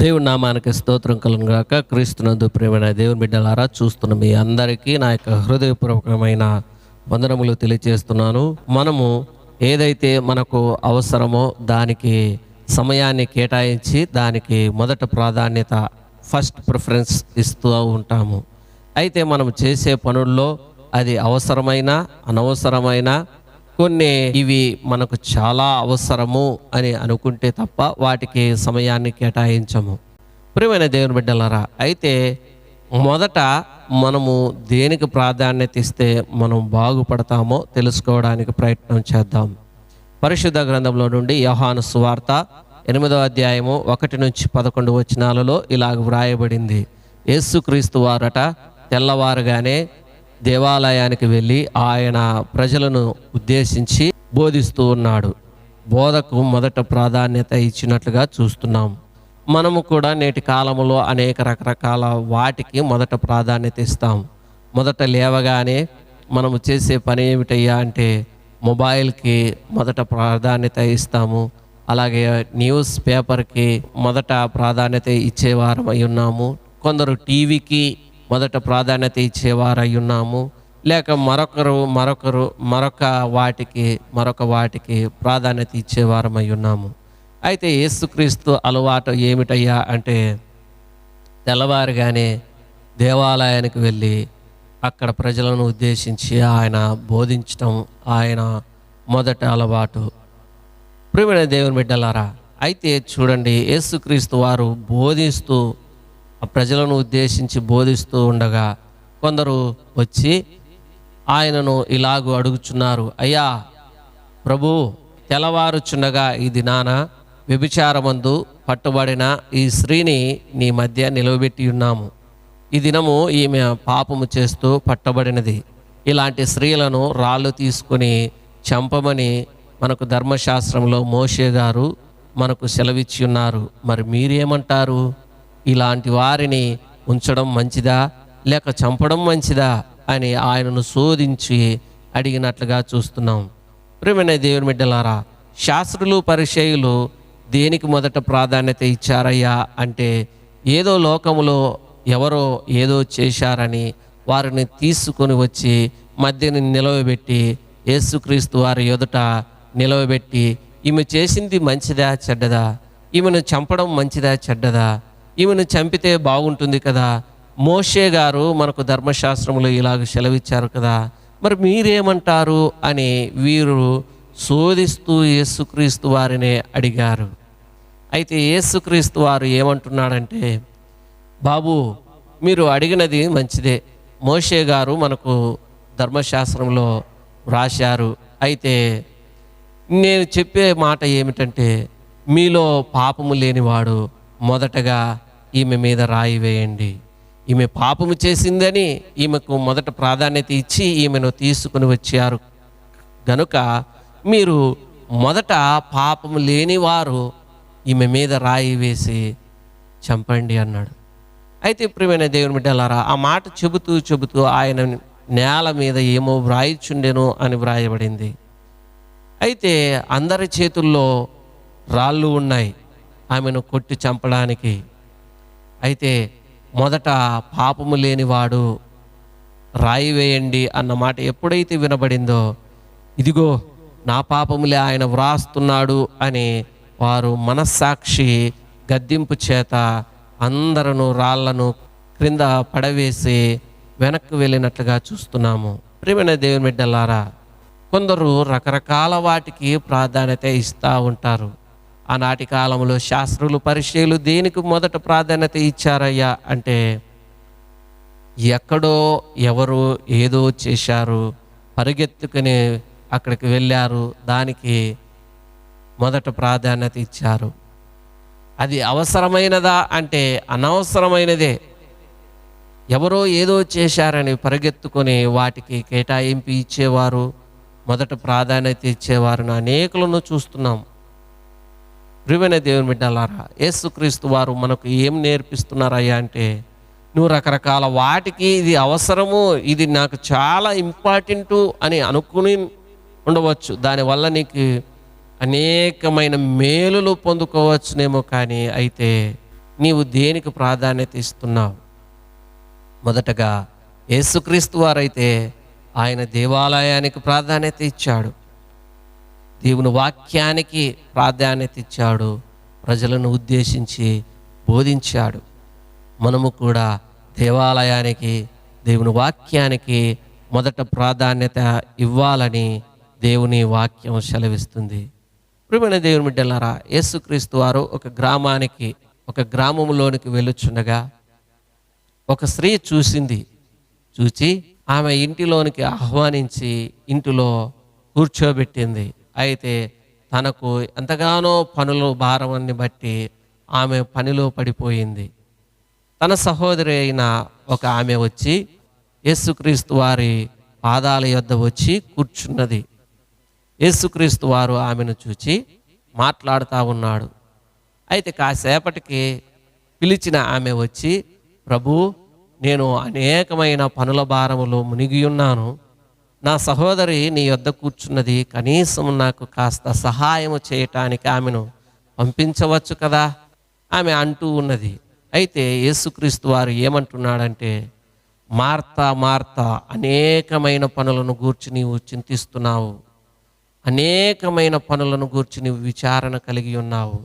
దేవుడి నామానికి స్తోత్రం కలుగాక క్రీస్తునందు ప్రేమైన దేవుని బిడ్డలారా చూస్తున్న మీ అందరికీ నా యొక్క హృదయపూర్వకమైన వందనములు తెలియజేస్తున్నాను మనము ఏదైతే మనకు అవసరమో దానికి సమయాన్ని కేటాయించి దానికి మొదట ప్రాధాన్యత ఫస్ట్ ప్రిఫరెన్స్ ఇస్తూ ఉంటాము. అయితే మనం చేసే పనుల్లో అది అవసరమైన అనవసరమైన కొన్ని ఇవి మనకు చాలా అవసరము అని అనుకుంటే తప్ప వాటికి సమయాన్ని కేటాయించము. ప్రియమైన దేవుని బిడ్డలరా అయితే మొదట మనము దేనికి ప్రాధాన్యత ఇస్తే మనం బాగుపడతామో తెలుసుకోవడానికి ప్రయత్నం చేద్దాం. పరిశుద్ధ గ్రంథంలో నుండి యోహాను సువార్త ఎనిమిదో అధ్యాయము ఒకటి నుంచి పదకొండు వచనాలలో ఇలాగ వ్రాయబడింది. యేసుక్రీస్తు వారట తెల్లవారుగానే దేవాలయానికి వెళ్ళి ఆయన ప్రజలను ఉద్దేశించి బోధిస్తూ ఉన్నాడు. బోధకు మొదట ప్రాధాన్యత ఇచ్చినట్లుగా చూస్తున్నాం. మనము కూడా నేటి కాలంలో అనేక రకరకాల వాటికి మొదట ప్రాధాన్యత ఇస్తాం. మొదట లేవగానే మనము చేసే పని ఏమిటయ్యా అంటే మొబైల్కి మొదట ప్రాధాన్యత ఇస్తాము. అలాగే న్యూస్ పేపర్కి మొదట ప్రాధాన్యత ఇచ్చేవారం అయి ఉన్నాము. కొందరు టీవీకి మొదట ప్రాధాన్యత ఇచ్చేవారై ఉన్నాము లేక మరొకరు మరొకరు మరొక వాటికి మరొక వాటికి ప్రాధాన్యత ఇచ్చేవారమై ఉన్నాము అయితే యేసుక్రీస్తు అలవాటు ఏమిటయ్యా అంటే తెల్లవారుగానే దేవాలయానికి వెళ్ళి అక్కడ ప్రజలను ఉద్దేశించి ఆయన బోధించటం ఆయన మొదట అలవాటు. ప్రియమైన దేవుని బిడ్డలారా అయితే చూడండి యేసుక్రీస్తు వారు బోధిస్తూ ఆ ప్రజలను ఉద్దేశించి బోధిస్తూ ఉండగా కొందరు వచ్చి ఆయనను ఇలాగూ అడుగుచున్నారు. అయ్యా ప్రభు తెల్లవారుచుండగా ఈ దినాన వ్యభిచారమందు పట్టుబడిన ఈ స్త్రీని నీ మధ్య నిలవబెట్టి ఉన్నాము. ఈ దినము ఈమె పాపము చేస్తూ పట్టబడినది. ఇలాంటి స్త్రీలను రాళ్ళు తీసుకొని చంపమని మనకు ధర్మశాస్త్రంలో మోషే గారు మనకు సెలవిచ్చి ఉన్నారు. మరి మీరేమంటారు? ఇలాంటి వారిని ఉంచడం మంచిదా? లేక చంపడం మంచిదా? అని ఆయనను శోధించి అడిగినట్లుగా చూస్తున్నాం. ప్రేమైన దేవుని బిడ్డలారా శాస్త్రులు పరిచయులు దేనికి మొదట ప్రాధాన్యత ఇచ్చారయ్యా అంటే ఏదో లోకములో ఎవరో ఏదో చేశారని వారిని తీసుకొని వచ్చి మధ్యని నిలవబెట్టి యేసుక్రీస్తు వారి ఎదుట నిలవబెట్టి ఈమె చేసింది మంచిదా చెడ్డదా? ఈమెను చంపడం మంచిదా చెడ్డదా? ఈమెను చంపితే బాగుంటుంది కదా. మోషే గారు మనకు ధర్మశాస్త్రములు ఇలాగ సెలవిచ్చారు కదా. మరి మీరేమంటారు? అని వీరు శోధిస్తూ యేసుక్రీస్తు వారినే అడిగారు. అయితే యేసుక్రీస్తు వారు ఏమంటున్నాడంటే బాబు మీరు అడిగినది మంచిదే. మోషే గారు మనకు ధర్మశాస్త్రంలో వ్రాశారు. అయితే నేను చెప్పే మాట ఏమిటంటే మీలో పాపము లేనివాడు మొదటగా ఈమె మీద రాయి వేయండి. ఈమె పాపము చేసిందని ఈమెకు మొదట ప్రాధాన్యత ఇచ్చి ఈమెను తీసుకుని వచ్చారు. గనుక మీరు మొదట పాపము లేనివారు ఈమె మీద రాయి వేసి చంపండి అన్నాడు. అయితే ప్రియమైన దేవుని బిడ్డలారా ఆ మాట చెబుతూ చెబుతూ ఆయన నేల మీద ఏమో వ్రాయిచుండెను అని వ్రాయబడింది. అయితే అందరి చేతుల్లో రాళ్ళు ఉన్నాయి. ఆమెను కొట్టి చంపడానికి. అయితే మొదట పాపము లేనివాడు రాయి వేయండి అన్న మాట ఎప్పుడైతే వినబడిందో ఇదిగో నా పాపములే ఆయన వ్రాస్తున్నాడు అని వారు మనస్సాక్షి గద్దింపు చేత అందరూ రాళ్ళను క్రింద పడవేసి వెనక్కి వెళ్ళినట్లుగా చూస్తున్నాము. ప్రియమైన దేవుని బిడ్డలారా కొందరు రకరకాల వాటికి ప్రాధాన్యత ఇస్తూ ఉంటారు. ఆనాటి కాలంలో శాస్త్రులు పరిచయలు దేనికి మొదట ప్రాధాన్యత ఇచ్చారయ్యా అంటే ఎక్కడో ఎవరు ఏదో చేశారు పరిగెత్తుకుని అక్కడికి వెళ్ళారు దానికి మొదట ప్రాధాన్యత ఇచ్చారు. అది అవసరమైనదా అంటే అనవసరమైనదే. ఎవరో ఏదో చేశారని పరిగెత్తుకొని వాటికి కేటాయింపు ఇచ్చేవారు మొదట ప్రాధాన్యత ఇచ్చేవారిని అనేకులను చూస్తున్నాం. ప్రియమైన దేవుని బిడ్డలారా యేసుక్రీస్తు వారు మనకు ఏం నేర్పిస్తున్నారయ్యా అంటే నువ్వు రకరకాల వాటికి ఇది అవసరము ఇది నాకు చాలా ఇంపార్టెంటు అని అనుకుని ఉండవచ్చు. దానివల్ల నీకు అనేకమైన మేలులు పొందుకోవచ్చునేమో కానీ అయితే నీవు దేనికి ప్రాధాన్యత ఇస్తున్నావు? మొదటగా యేసుక్రీస్తు వారైతే ఆయన దేవాలయానికి ప్రాధాన్యత ఇచ్చాడు. దేవుని వాక్యానికి ప్రాధాన్యత ఇచ్చాడు ప్రజలను ఉద్దేశించి బోధించాడు. మనము కూడా దేవాలయానికి దేవుని వాక్యానికి మొదట ప్రాధాన్యత ఇవ్వాలని దేవుని వాక్యం సెలవిస్తుంది. ప్రియమైన దేవుని బిడ్డలారా యేసుక్రీస్తు వారు ఒక గ్రామానికి ఒక గ్రామంలోనికి వెళ్ళుచుండగా ఒక స్త్రీ చూసింది. చూచి ఆమె ఇంటిలోనికి ఆహ్వానించి ఇంటిలో కూర్చోబెట్టింది. అయితే తనకు ఎంతగానో పనుల భారాన్ని బట్టి ఆమె పనిలో పడిపోయింది. తన సహోదరి అయిన ఒక ఆమె వచ్చి యేసుక్రీస్తు వారి పాదాల యొద్ద వచ్చి కూర్చున్నది. యేసుక్రీస్తు వారు ఆమెను చూచి మాట్లాడుతూ ఉన్నాడు. అయితే కాసేపటికి పిలిచిన ఆమె వచ్చి ప్రభు నేను అనేకమైన పనుల భారములో మునిగి ఉన్నాను. నా సహోదరి నీ యొద్ద కూర్చున్నది కనీసం నాకు కాస్త సహాయం చేయటానికి ఆమెను పంపించవచ్చు కదా? ఆమె అంటూ ఉన్నది. అయితే యేసుక్రీస్తు వారు ఏమంటున్నాడంటే మార్తా మార్తా అనేకమైన పనులను గూర్చి నీవు చింతిస్తున్నావు. అనేకమైన పనులను గూర్చి నీవు విచారణ కలిగి ఉన్నావు.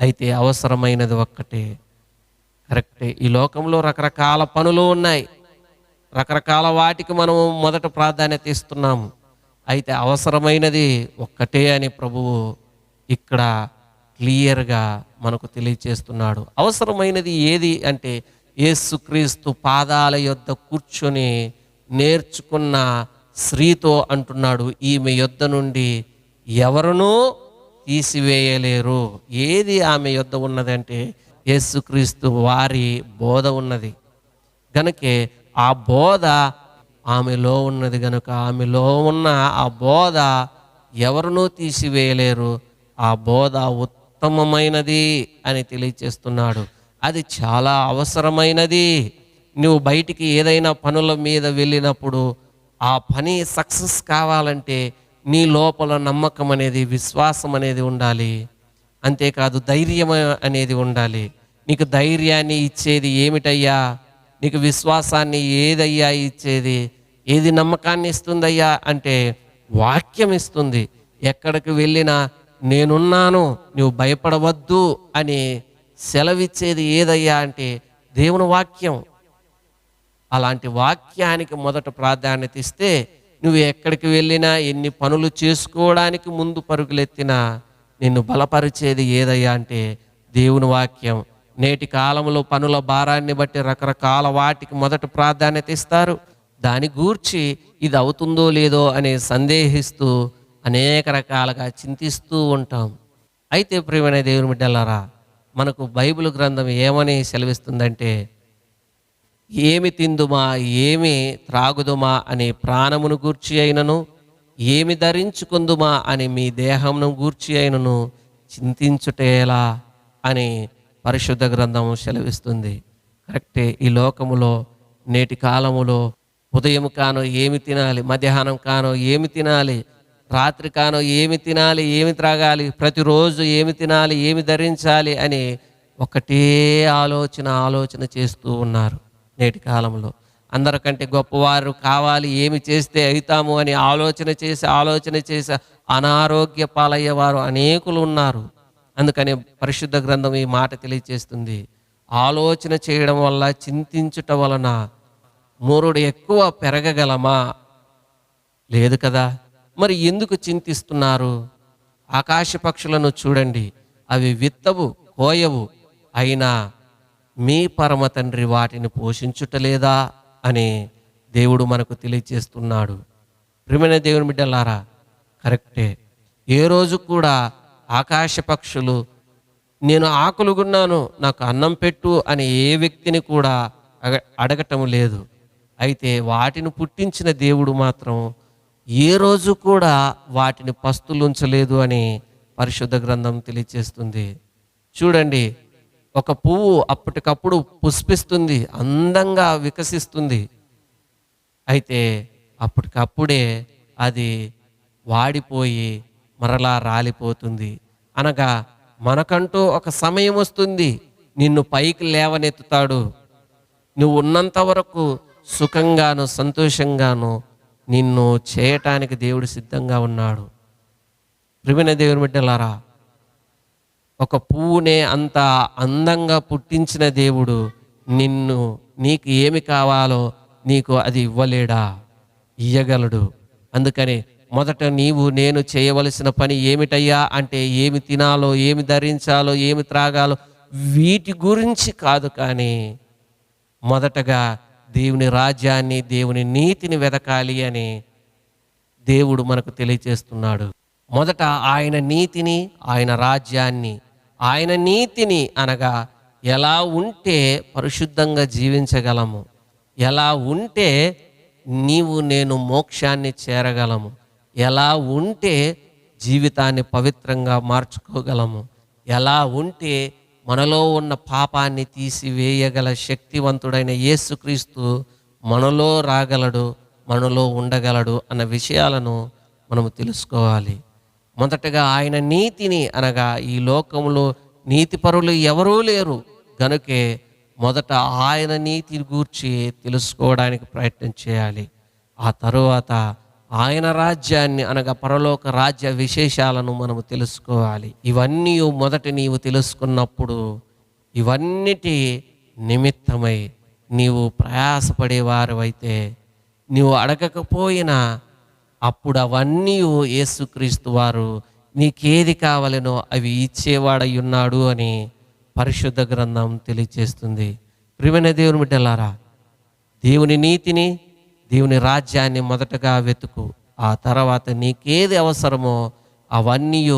అయితే అవసరమైనది ఒక్కటే. కరెక్టే. ఈ లోకంలో రకరకాల పనులు ఉన్నాయి. రకరకాల వాటికి మనము మొదట ప్రాధాన్యత ఇస్తున్నాము. అయితే అవసరమైనది ఒక్కటే అని ప్రభువు ఇక్కడ క్లియర్గా మనకు తెలియచేస్తున్నాడు. అవసరమైనది ఏది అంటే యేసుక్రీస్తు పాదాల యొద్ద కూర్చొని నేర్చుకున్న స్త్రీతో అంటున్నాడు ఈమె యొద్ద నుండి ఎవరునూ తీసివేయలేరు. ఏది ఆమె యొద్ద ఉన్నదంటే యేసుక్రీస్తు వారి బోధ ఉన్నది. గనకే ఆ బోధ ఆమెలో ఉన్నది గనుక ఆమెలో ఉన్న ఆ బోధ ఎవరునూ తీసివేయలేరు. ఆ బోధ ఉత్తమమైనది అని తెలియచేస్తున్నాడు. అది చాలా అవసరమైనది. నువ్వు బయటికి ఏదైనా పనుల మీద వెళ్ళినప్పుడు ఆ పని సక్సెస్ కావాలంటే నీ లోపల నమ్మకం అనేది విశ్వాసం అనేది ఉండాలి. అంతేకాదు ధైర్యం అనేది ఉండాలి. నీకు ధైర్యాన్ని ఇచ్చేది ఏమిటయ్యా? నీకు విశ్వాసాన్ని ఏదయ్యా ఇచ్చేది? ఏది నమ్మకాన్ని ఇస్తుందయ్యా? అంటే వాక్యం ఇస్తుంది. ఎక్కడికి వెళ్ళినా నేనున్నాను నువ్వు భయపడవద్దు అని సెలవిచ్చేది ఏదయ్యా అంటే దేవుని వాక్యం. అలాంటి వాక్యానికి మొదట ప్రాధాన్యత ఇస్తే నువ్వు ఎక్కడికి వెళ్ళినా ఎన్ని పనులు చేసుకోవడానికి ముందు పరుగులెత్తినా నిన్ను బలపరిచేది ఏదయ్యా అంటే దేవుని వాక్యం. నేటి కాలంలో పనుల భారాన్ని బట్టి రకరకాల వాటికి మొదట ప్రాధాన్యత ఇస్తారు. దాని గూర్చి ఇది అవుతుందో లేదో అని సందేహిస్తూ అనేక రకాలుగా చింతిస్తూ ఉంటాం. అయితే ప్రియమైన దేవుని బిడ్డలారా మనకు బైబిల్ గ్రంథం ఏమని సెలవిస్తుందంటే ఏమి తిందుమా ఏమి త్రాగుదుమా అనే ప్రాణమును గూర్చి అయినను ఏమి ధరించుకుందుమా అని మీ దేహమును గూర్చి అయినను చింతించుటేలా అని పరిశుద్ధ గ్రంథం సెలవిస్తుంది. కరెక్టే ఈ లోకములో నేటి కాలములో ఉదయం కానో ఏమి తినాలి మధ్యాహ్నం కానో ఏమి తినాలి రాత్రి కానో ఏమి తినాలి ఏమి త్రాగాలి ప్రతిరోజు ఏమి తినాలి ఏమి ధరించాలి అని ఒకటే ఆలోచన ఆలోచన చేస్తూ ఉన్నారు నేటి కాలంలో అందరికంటే గొప్పవారు కావాలి ఏమి చేస్తే అవుతాము అని ఆలోచన చేసి ఆలోచన చేసి అనారోగ్య పాలయ్యేవారు అనేకులు ఉన్నారు. అందుకని పరిశుద్ధ గ్రంథం ఈ మాట తెలియచేస్తుంది ఆలోచన చేయడం వల్ల చింతించుట వలన మూరుడు ఎక్కువ పెరగగలమా? లేదు కదా? మరి ఎందుకు చింతిస్తున్నారు? ఆకాశ పక్షులను చూడండి. అవి విత్తవు కోయవు. అయినా మీ పరమ తండ్రి వాటిని పోషించుటలేదా అని దేవుడు మనకు తెలియజేస్తున్నాడు. ప్రియమైన దేవుని బిడ్డలారా కరెక్టే. ఏ రోజు కూడా ఆకాశ పక్షులు నేను ఆకులుగున్నాను నాకు అన్నం పెట్టు అని ఏ వ్యక్తిని కూడా అగ- అడగటం లేదు. అయితే వాటిని పుట్టించిన దేవుడు మాత్రం ఏ రోజు కూడా వాటిని పస్తులుంచలేదు అని పరిశుద్ధ గ్రంథం తెలియజేస్తుంది చూడండి ఒక పువ్వు అప్పటికప్పుడు పుష్పిస్తుంది అందంగా వికసిస్తుంది. అయితే అప్పటికప్పుడే అది వాడిపోయి మరలా రాలిపోతుంది. అనగా మనకంటూ ఒక సమయం వస్తుంది. నిన్ను పైకి లేవనెత్తుతాడు. నువ్వు ఉన్నంత వరకు సుఖంగాను సంతోషంగాను నిన్ను చేయటానికి దేవుడు సిద్ధంగా ఉన్నాడు. ప్రిమిన దేవుని బిడ్డలారా ఒక పువ్వునే అంత అందంగా పుట్టించిన దేవుడు నిన్ను నీకు ఏమి కావాలో నీకు అది ఇవ్వలేడా? ఇయ్యగలడు. అందుకని మొదట నీవు నేను చేయవలసిన పని ఏమిటయ్యా? అంటే ఏమి తినాలో ఏమి ధరించాలో ఏమి త్రాగాలో వీటి గురించి కాదు కానీ మొదటగా దేవుని రాజ్యాన్ని దేవుని నీతిని వెదకాలి అని దేవుడు మనకు తెలియచేస్తున్నాడు. మొదట ఆయన నీతిని ఆయన రాజ్యాన్ని ఆయన నీతిని అనగా ఎలా ఉంటే పరిశుద్ధంగా జీవించగలము? ఎలా ఉంటే నీవు నేను మోక్షాన్ని చేరగలము? ఎలా ఉంటే జీవితాన్ని పవిత్రంగా మార్చుకోగలము? ఎలా ఉంటే మనలో ఉన్న పాపాన్ని తీసివేయగల శక్తివంతుడైన యేసుక్రీస్తు మనలో రాగలడు మనలో ఉండగలడు అన్న విషయాలను మనము తెలుసుకోవాలి. మొదటగా ఆయన నీతిని అనగా ఈ లోకంలో నీతిపరులు ఎవరూ లేరు. గనుకే మొదట ఆయన నీతి గూర్చి తెలుసుకోవడానికి ప్రయత్నం చేయాలి. ఆ తరువాత ఆయన రాజ్యాన్ని అనగా పరలోక రాజ్య విశేషాలను మనము తెలుసుకోవాలి. ఇవన్నీ మొదట నీవు తెలుసుకున్నప్పుడు ఇవన్నిటి నిమిత్తమై నీవు ప్రయాసపడేవారు అయితే నీవు అడగకపోయినా అప్పుడు అవన్నీ యేసుక్రీస్తు వారు నీకేది కావాలనో అవి ఇచ్చేవాడై ఉన్నాడు అని పరిశుద్ధ గ్రంథం తెలియచేస్తుంది. ప్రియమైన దేవుని బిడ్డలారా దేవుని నీతిని దేవుని రాజ్యాన్ని మొదటగా వెతుకు. ఆ తర్వాత నీకేది అవసరమో అవన్నీ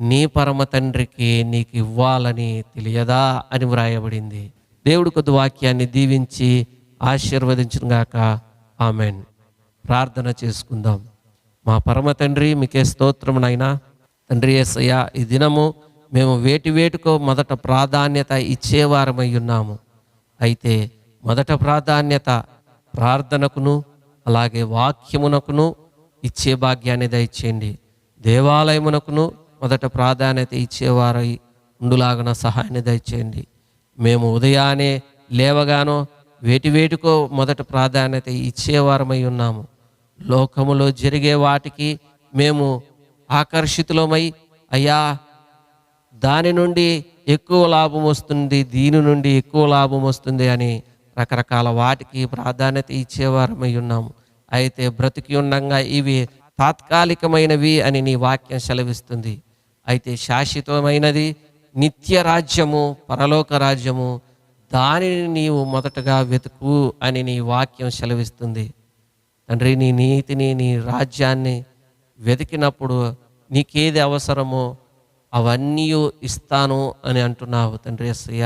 నీ పరమ తండ్రికి నీకు ఇవ్వాలని తెలియదా అని వ్రాయబడింది. దేవుడు కొద్ది వాక్యాన్ని దీవించి ఆశీర్వదించిన గాక ఆమెన్. ప్రార్థన చేసుకుందాం. మా పరమ తండ్రి మీకే స్తోత్రం నాయనా. తండ్రి యేసయ్య ఈ దినము మేము వేటి వేటుకో మొదట ప్రాధాన్యత ఇచ్చేవారమై ఉన్నాము. అయితే మొదట ప్రాధాన్యత ప్రార్థనకును అలాగే వాక్యమునకును ఇచ్చే భాగ్యాన్ని దయచేయండి. దేవాలయమునకును మొదట ప్రాధాన్యత ఇచ్చేవారై ఉండులాగన సహాయాన్ని దయచేయండి. మేము ఉదయాన్నే లేవగానో వేటి వేటికో మొదట ప్రాధాన్యత ఇచ్చేవారమై ఉన్నాము. లోకములో జరిగే వాటికి మేము ఆకర్షితులమై అయ్యా దాని నుండి ఎక్కువ లాభం వస్తుంది దీని నుండి ఎక్కువ లాభం వస్తుంది అని రకరకాల వాటికి ప్రాధాన్యత ఇచ్చేవారమై ఉన్నాము. అయితే బ్రతికి ఉండంగా ఇవి తాత్కాలికమైనవి అని నీ వాక్యం సెలవిస్తుంది. అయితే శాశ్వతమైనది నిత్య రాజ్యము పరలోక రాజ్యము దానిని నీవు మొదటగా వెతుకు అని నీ వాక్యం సెలవిస్తుంది. తండ్రి నీ నీతిని నీ రాజ్యాన్ని వెతికినప్పుడు నీకేది అవసరమో అవన్నీ ఇస్తాను అని అంటున్నావు తండ్రి అస్సయ్య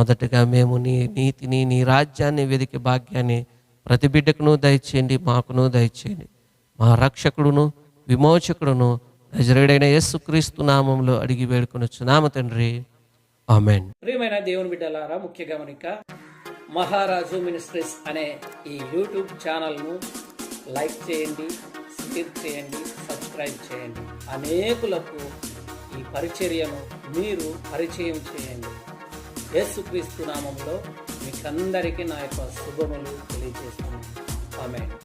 మొదటగా మేము నీ నీతిని నీ రాజ్యాన్ని వెదికి భాగ్యాన్ని ప్రతి బిడ్డకును దయచేయండి మాకును దయచేయండి. మా రక్షకుడును విమోచకుడును నజరేడైన యేసుక్రీస్తు నామంలో అడిగి వేడుకొనొచ్చున్నాము తండ్రి. ఆమెన్. ప్రియమైన దేవుని బిడ్డలారా ముఖ్య గమనిక మహారాజు మినిస్ట్రీస్ అనే ఈ యూట్యూబ్ ఛానల్ను లైక్ చేయండి షేర్ చేయండి సబ్స్క్రైబ్ చేయండి. అనేకులకు ఈ పరిచర్యను మీరు పరిచయం చేయండి. యేసుక్రీస్తు నామంలో మీకందరికీ నా యొక్క శుభములు తెలియజేస్తున్నాను. ఆమె